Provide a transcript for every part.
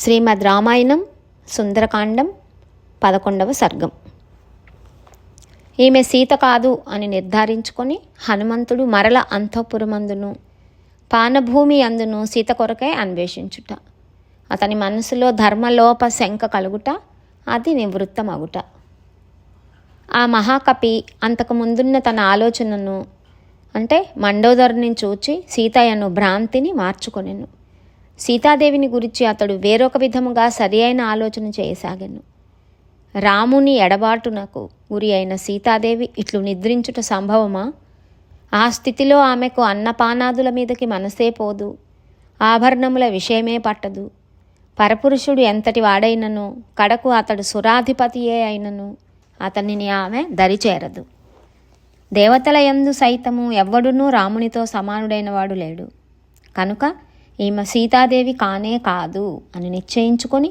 శ్రీమద్ రామాయణం సుందరకాండం పదకొండవ సర్గం. ఈమె సీత కాదు అని నిర్ధారించుకొని హనుమంతుడు మరల అంతఃపురమందును పానభూమి అందును సీత కొరకై అన్వేషించుట. అతని మనసులో ధర్మలోప శంక కలుగుట అది నివృత్తమగుట. ఆ మహాకపి అంతకు ముందున్న తన ఆలోచనను అంటే మండోదరుని చూచి సీతయ్యను భ్రాంతిని మార్చుకొనెను. సీతాదేవిని గురించి అతడు వేరొక విధముగా సరి అయిన ఆలోచన చేయసాగాను. రాముని ఎడబాటునకు గురి అయిన సీతాదేవి ఇట్లు నిద్రించుట సంభవమా? ఆ స్థితిలో ఆమెకు అన్నపానాదుల మీదకి మనసే పోదు ఆభరణముల విషయమే పట్టదు. పరపురుషుడు ఎంతటి వాడైనను కడకు అతడు సురాధిపతియే అయినను అతనిని ఆమె దరిచేరదు. దేవతల యందు సైతము ఎవ్వడునూ రామునితో సమానుడైన వాడు లేడు. కనుక ఈమె సీతాదేవి కానే కాదు అని నిశ్చయించుకొని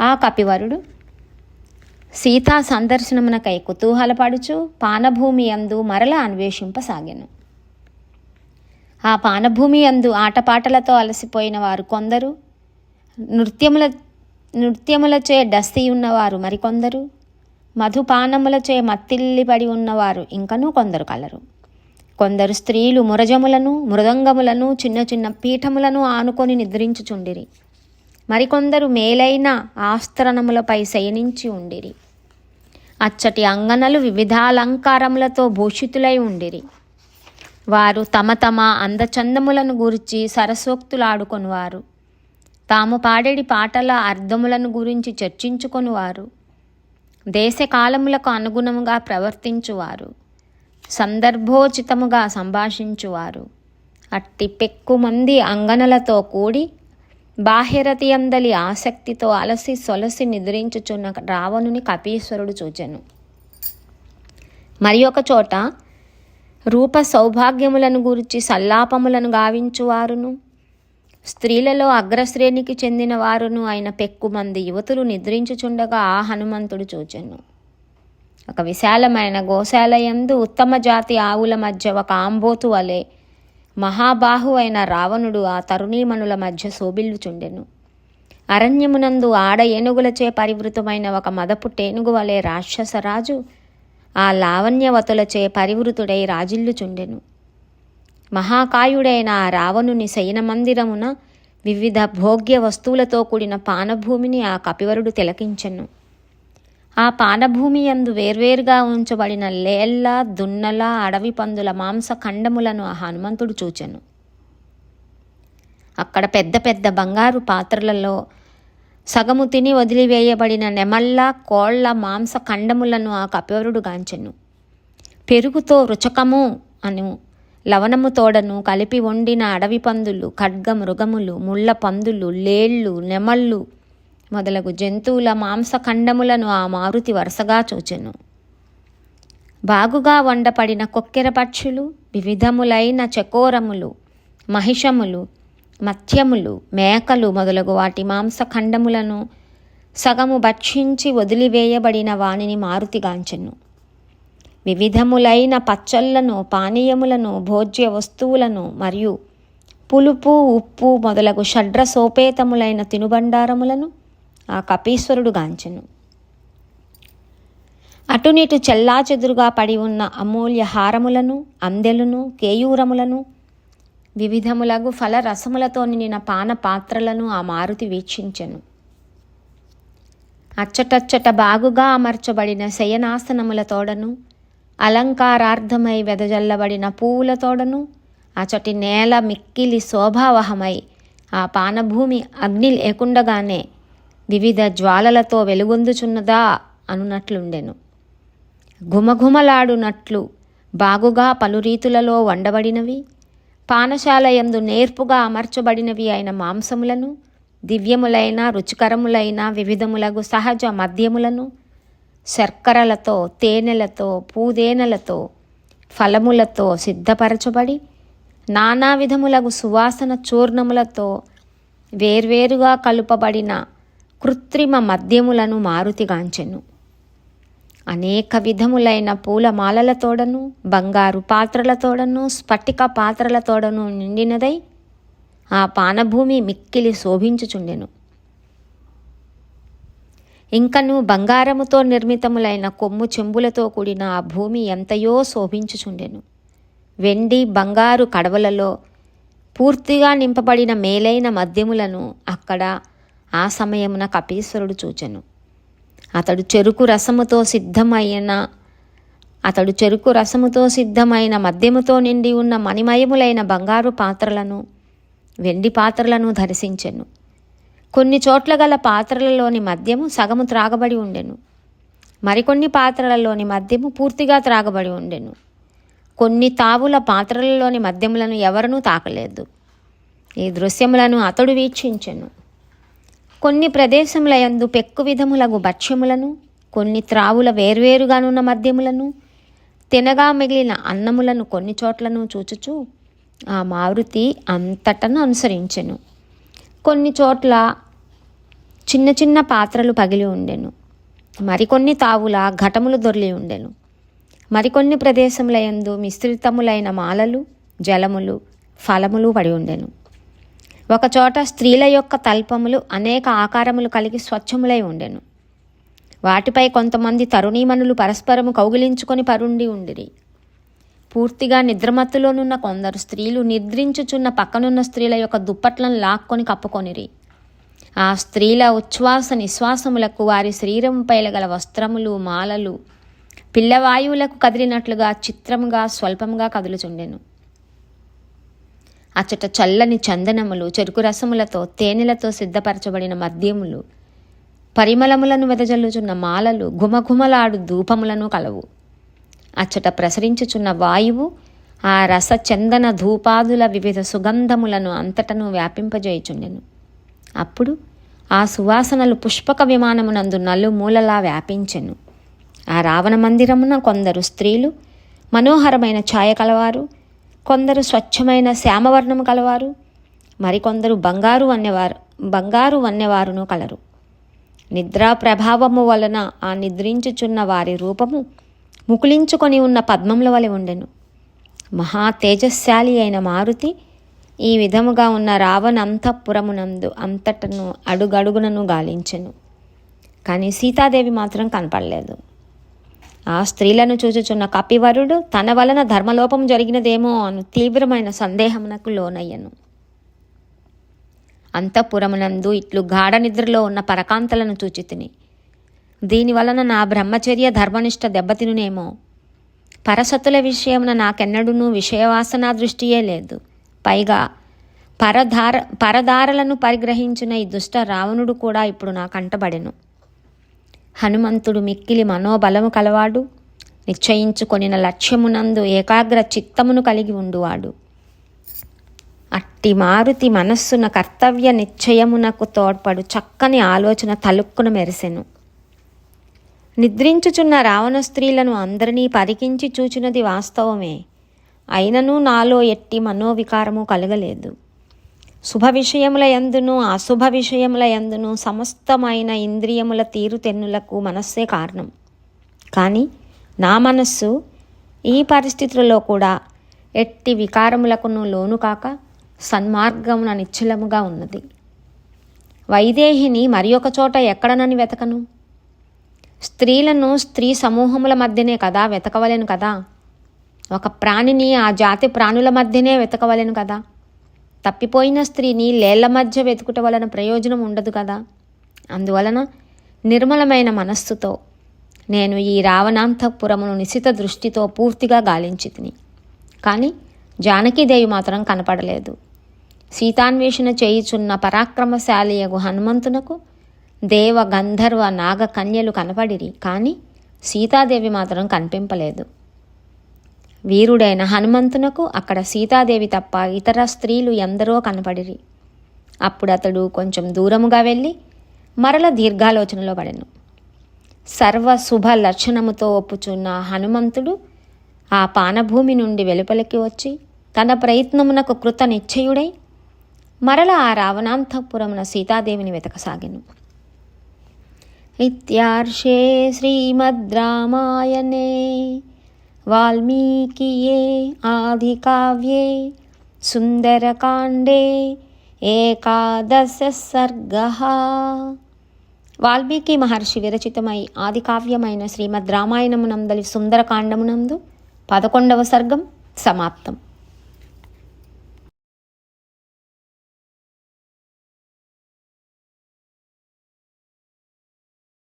ఆ కపివరుడు సీతా సందర్శనమునకై కుతూహలపడుచు పానభూమి యందు మరల అన్వేషింపసాగాను. ఆ పానభూమి యందు ఆటపాటలతో అలసిపోయిన వారు కొందరు నృత్యముల నృత్యములచే డస్తి ఉన్నవారు మరికొందరు మధుపానములచే మత్తిల్లిపడి ఉన్నవారు ఇంకనూ కొందరు కలరు. కొందరు స్త్రీలు మురజములను మృదంగములను చిన్న చిన్న పీఠములను ఆనుకొని నిద్రించుచుండిరి. మరికొందరు మేలైన ఆస్త్రణములపై శయనించి ఉండిరి. అచ్చటి అంగనలు వివిధాలంకారములతో భూషితులై ఉండిరి. వారు తమ తమ అందచందములను గురించి సరసోక్తులాడుకొనువారు. తాము పాడేడి పాటల అర్థములను గురించి చర్చించుకొనువారు. దేశకాలములకు అనుగుణముగా ప్రవర్తించువారు. సందర్భోచితముగా సంభాషించువారు. అట్టి పెక్కుమంది అంగనలతో కూడి బాహ్యరతి అందలి ఆసక్తితో అలసి సొలసి నిద్రించుచున్న రావణుని కపీశ్వరుడు చూచెను. మరి ఒక చోట రూప సౌభాగ్యములను గురించి సల్లాపములను గావించువారును. స్త్రీలలో అగ్రశ్రేణికి చెందిన వారును అయిన పెక్కుమంది యువతులు నిద్రించుచుండగా ఆ హనుమంతుడు చూచెను. ఒక విశాలమైన గోశాలయందు ఉత్తమ జాతి ఆవుల మధ్య ఒక ఆంబోతు వలె మహాబాహు అయిన రావణుడు ఆ తరుణీమణుల మధ్య శోభిల్లుచుండెను. అరణ్యమునందు ఆడ ఏనుగులచే పరివృతమైన ఒక మదపు టేనుగు వలె రాక్షసరాజు ఆ లావణ్యవతులచే పరివృతుడై రాజిల్లుచుండెను. మహాకాయుడైన ఆ రావణుని శయన మందిరమున వివిధ భోగ్య వస్తువులతో కూడిన పానభూమిని ఆ కపివరుడు తిలకించెను. ఆ పానభూమి యందు వేర్వేరుగా ఉంచబడిన లేళ్ళ దున్నల అడవి పందుల మాంస ఖండములను ఆ హనుమంతుడు చూచెను. అక్కడ పెద్ద పెద్ద బంగారు పాత్రలలో సగము తిని వదిలివేయబడిన నెమళ్ళ కోళ్ళ మాంస ఖండములను ఆ కపివరుడు గాంచెను. పెరుగుతో రుచకము అను లవణము తోడను కలిపి వండిన అడవి పందులు ఖడ్గ మృగములు ముళ్ళ పందులు లేళ్ళు నెమళ్ళు మొదలగు జంతువుల మాంసఖండములను ఆ మారుతి వరుసగా చూచెను. బాగుగా వండపడిన కొక్కెర పక్షులు వివిధములైన చకోరములు మహిషములు మత్యములు మేకలు మొదలగు వాటి మాంసఖండములను సగము భక్షించి వదిలివేయబడిన వానిని మారుతిగాంచెను వివిధములైన పచ్చళ్ళను పానీయములను భోజ్య వస్తువులను మరియు పులుపు ఉప్పు మొదలగు షడ్ర సోపేతములైన తినుబండారములను ఆ కపీశ్వరుడు గాంచెను. అటునిటు చెల్లాచెదురుగా పడి ఉన్న అమూల్య హారములను అందెలను కేయూరములను వివిధములగు ఫల రసములతో నిండిన పాన పాత్రలను ఆ మారుతి వీక్షించెను. అచ్చటచ్చట బాగుగా అమర్చబడిన శయనాసనముల తోడను అలంకారార్థమై వెదజల్లబడిన పువ్వుల తోడను అచటి నేల మిక్కిలి శోభావహమై ఆ పానభూమి అగ్ని లేకుండగానే వివిధ జ్వాలలతో వెలుగొందుచున్నదా అనునట్లుండెను ఘుమఘుమలాడునట్లు బాగుగా పలు రీతులలో వండబడినవి పానశాలయందు నేర్పుగా అమర్చబడినవి అయిన మాంసములను దివ్యములైన రుచికరములైన వివిధములగు సహజ మద్యములను శర్కరలతో తేనెలతో పూదేనెలతో ఫలములతో సిద్ధపరచబడి నానా విధములగు సువాసన చూర్ణములతో వేర్వేరుగా కలుపబడిన కృత్రిమ మద్యములను మారుతిగాంచెను. అనేక విధములైన పూలమాలలతోడను బంగారు పాత్రలతోడను స్ఫటిక పాత్రలతోడను నిండినదై ఆ పానభూమి మిక్కిలి శోభించుచుండెను. ఇంకను బంగారముతో నిర్మితములైన కొమ్ము చెంబులతో కూడిన ఆ భూమి ఎంతయో శోభించుచుండెను. వెండి బంగారు కడవలలో పూర్తిగా నింపబడిన మేలైన మద్యములను అక్కడ ఆ సమయమున కపీశ్వరుడు చూచెను. అతడు చెరుకు రసముతో సిద్ధమైన అతడు చెరుకు రసముతో సిద్ధమైన మద్యముతో నిండి ఉన్న మణిమయములైన బంగారు పాత్రలను వెండి పాత్రలను దర్శించెను కొన్ని చోట్ల గల పాత్రలలోని మద్యము సగము త్రాగబడి ఉండెను. మరికొన్ని పాత్రలలోని మద్యము పూర్తిగా త్రాగబడి ఉండెను. కొన్ని తావుల పాత్రలలోని మద్యములను ఎవరనూ తాకలేదు. ఈ దృశ్యములను అతడు వీక్షించెను. కొన్ని ప్రదేశముల యందు పెక్కు విధములగు భక్ష్యములను కొన్ని త్రావుల వేర్వేరుగానున్న మద్యములను తినగా మిగిలిన అన్నములను కొన్ని చోట్లను చూచుచూ ఆ మారుతి అంతటను అనుసరించెను. కొన్ని చోట్ల చిన్న చిన్న పాత్రలు పగిలి ఉండెను. మరికొన్ని తావుల ఘటములు దొర్లి ఉండెను. మరికొన్ని ప్రదేశముల యందు మిశ్రితములైన మాలలు జలములు ఫలములు పడి ఉండెను. ఒకచోట స్త్రీల యొక్క తల్పములు అనేక ఆకారములు కలిగి స్వచ్ఛములై ఉండెను. వాటిపై కొంతమంది తరుణీమణులు పరస్పరము కౌగిలించుకొని పరుండి ఉండిరి. పూర్తిగా నిద్రమత్తులోనున్న కొందరు స్త్రీలు నిద్రించుచున్న పక్కనున్న స్త్రీల యొక్క దుప్పట్లను లాక్కొని కప్పుకొనిరి. ఆ స్త్రీల ఉచ్ఛ్వాస నిశ్వాసములకు వారి శరీరంపై గల వస్త్రములు మాలలు పిల్లవాయువులకు కదిలినట్లుగా చిత్రముగా స్వల్పముగా కదులుచుండెను. అచ్చట చల్లని చందనములు చెరుకు రసములతో తేనెలతో సిద్ధపరచబడిన మద్యములు. పరిమళములను వెదజల్లుచున్న మాలలు ఘుమఘుమలాడు ధూపములను కలవు. అచ్చట ప్రసరించుచున్న వాయువు ఆ రస చందన ధూపాదుల వివిధ సుగంధములను అంతటను వ్యాపింపజేయుచుండెను. అప్పుడు ఆ సువాసనలు పుష్పక విమానమునందు నలుమూలలా వ్యాపించెను. ఆ రావణ మందిరమున కొందరు స్త్రీలు మనోహరమైన ఛాయ కలవారు కొందరు స్వచ్ఛమైన శ్యామవర్ణము కలవారు మరికొందరు బంగారు వన్నెవారు బంగారు వన్నెవారును కలరు. నిద్రా ప్రభావము వలన ఆ నిద్రించుచున్న వారి రూపము ముకులించుకొని ఉన్న పద్మముల వలె ఉండెను. మహా తేజశాలి అయిన మారుతి ఈ విధముగా ఉన్న రావణ అంతఃపురమునందు అంతటను అడుగడుగునను గాలించెను. కానీ సీతాదేవి మాత్రం కనపడలేదు. ఆ స్త్రీలను చూచుచున్న కపివరుడు తన వలన ధర్మలోపం జరిగినదేమో అను తీవ్రమైన సందేహమునకు లోనయ్యను. అంతఃపురమునందు ఇట్లు గాఢ నిద్రలో ఉన్న పరకాంతలను చూచి తిని దీని వలన నా బ్రహ్మచర్య ధర్మనిష్ట దెబ్బతినునేమో. పరసతుల విషయమున నాకెన్నడూనూ విషయవాసన దృష్టియే లేదు. పైగా పరధార పరదారలను పరిగ్రహించిన ఈ దుష్ట రావణుడు కూడా ఇప్పుడు నా కంటబడెను హనుమంతుడు మిక్కిలి మనోబలము కలవాడు. నిశ్చయించుకొనిన లక్ష్యమునందు ఏకాగ్ర చిత్తమును కలిగి ఉండువాడు. అట్టి మారుతి మనస్సున కర్తవ్య నిశ్చయమునకు తోడ్పడు చక్కని ఆలోచన తలుక్కున మెరిసెను. నిద్రించుచున్న రావణ స్త్రీలను అందరినీ పరికించి చూచినది వాస్తవమే. అయినను నాలో ఎట్టి మనోవికారము కలగలేదు. శుభ విషయముల యందును అశుభ విషయముల యందును సమస్తమైన ఇంద్రియముల తీరుతెన్నులకు మనస్సే కారణం. కానీ నా మనస్సు ఈ పరిస్థితులలో కూడా ఎట్టి వికారములకును లోను కాక సన్మార్గమున నిశ్చలముగా ఉన్నది. వైదేహిని మరి ఒక చోట ఎక్కడనని వెతకను? స్త్రీలను స్త్రీ సమూహముల మధ్యనే కదా వెతకవలెను కదా? ఒక ప్రాణిని ఆ జాతి ప్రాణుల మధ్యనే వెతకవలెను కదా? తప్పిపోయిన స్త్రీని లేళ్ళ మధ్య వెతుకుట వలన ప్రయోజనం ఉండదు కదా. అందువలన నిర్మలమైన మనస్సుతో నేను ఈ రావణాంతపురమును నిశిత దృష్టితో పూర్తిగా గాలించి తిని. కానీ జానకీదేవి మాత్రం కనపడలేదు. సీతాన్వేషణ చేయుచున్న పరాక్రమశాలియగు హనుమంతునకు దేవ గంధర్వ నాగ కన్యలు కనపడిరి కానీ సీతాదేవి మాత్రం కనిపింపలేదు. వీరుడైన హనుమంతునకు అక్కడ సీతాదేవి తప్ప ఇతర స్త్రీలు ఎందరో కనపడిరి. అప్పుడు అతడు కొంచెం దూరముగా వెళ్ళి మరల దీర్ఘాలోచనలో పడెను. సర్వ శుభ లక్షణముతో ఒప్పుచున్న హనుమంతుడు ఆ పానభూమి నుండి వెలుపలికి వచ్చి తన ప్రయత్నమునకు కృత నిశ్చయుడై మరల ఆ రావణాంతపురమున సీతాదేవిని వెతకసాగెను. ఇత్యార్షే శ్రీమద్ రామాయణే. వాల్మీకియే ఆదికావ్యే సుందరకాండే ఏకాదశ సర్గ. వాల్మీకి మహర్షి విరచితమై ఆది కావ్యమైన శ్రీమద్ రామాయణమునందలి సుందరకాండమునందు పదకొండవ సర్గం సమాప్తం.